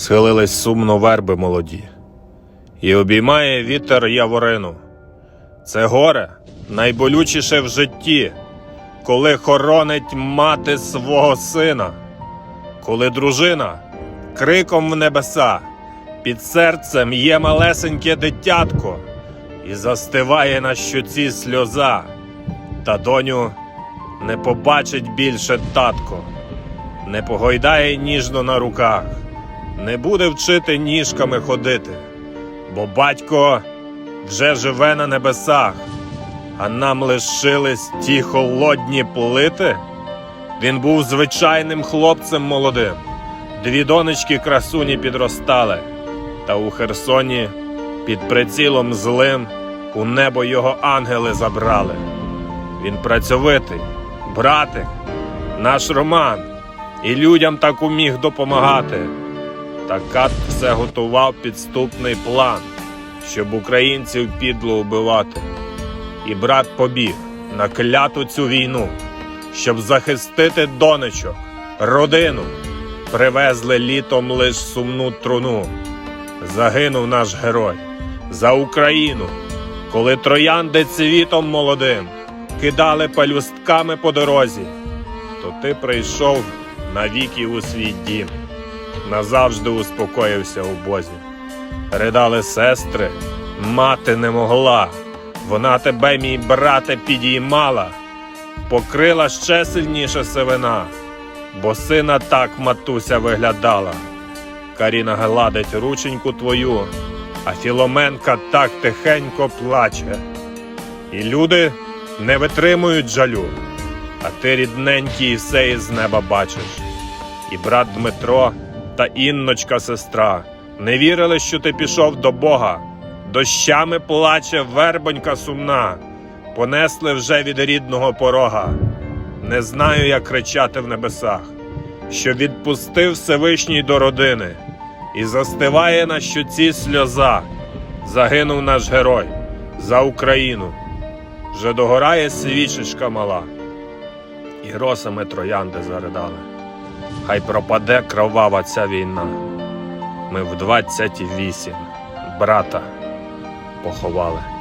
Схилились сумно верби молоді, і обіймає вітер яворину. Це горе найболючіше в житті, коли хоронить мати свого сина, коли дружина криком в небеса, під серцем є малесеньке дитятко, і застиває на щоці сльоза, та доню не побачить більше татко, не погойдає ніжно на руках, не буде вчити ніжками ходити, бо батько вже живе на небесах, а нам лишились ті холодні плити. Він був звичайним хлопцем молодим, дві донечки красуні підростали, та у Херсоні під прицілом злим у небо його ангели забрали. Він працьовитий, братик, наш Роман, і людям так уміг допомагати. Та кат все готував підступний план, щоб українців підло убивати. І брат побіг на кляту цю війну, щоб захистити донечок, родину. Привезли літом лиш сумну труну. Загинув наш герой за Україну, коли троянди цвітом молодим кидали пелюстками по дорозі, то ти прийшов навіки у свій дім, назавжди успокоївся у Бозі. Ридали сестри, мати не могла, вона тебе, мій брате, підіймала, покрила ще сильніше сивина, бо сина так матуся виглядала. Каріна гладить рученьку твою, а Філоменка так тихенько плаче. І люди не витримують жалю, а ти рідненький все із неба бачиш. І брат Дмитро та Інночка сестра не вірили, що ти пішов до Бога. Дощами плаче вербонька сумна, понесли вже від рідного порога. Не знаю, як кричати в небесах, що відпустив Всевишній до родини, і застиває на щоці сльоза. Загинув наш герой за Україну. Вже догорає свічечка мала, і росами троянди заридали. Хай пропаде кровава ця війна. Ми в 28 брата поховали.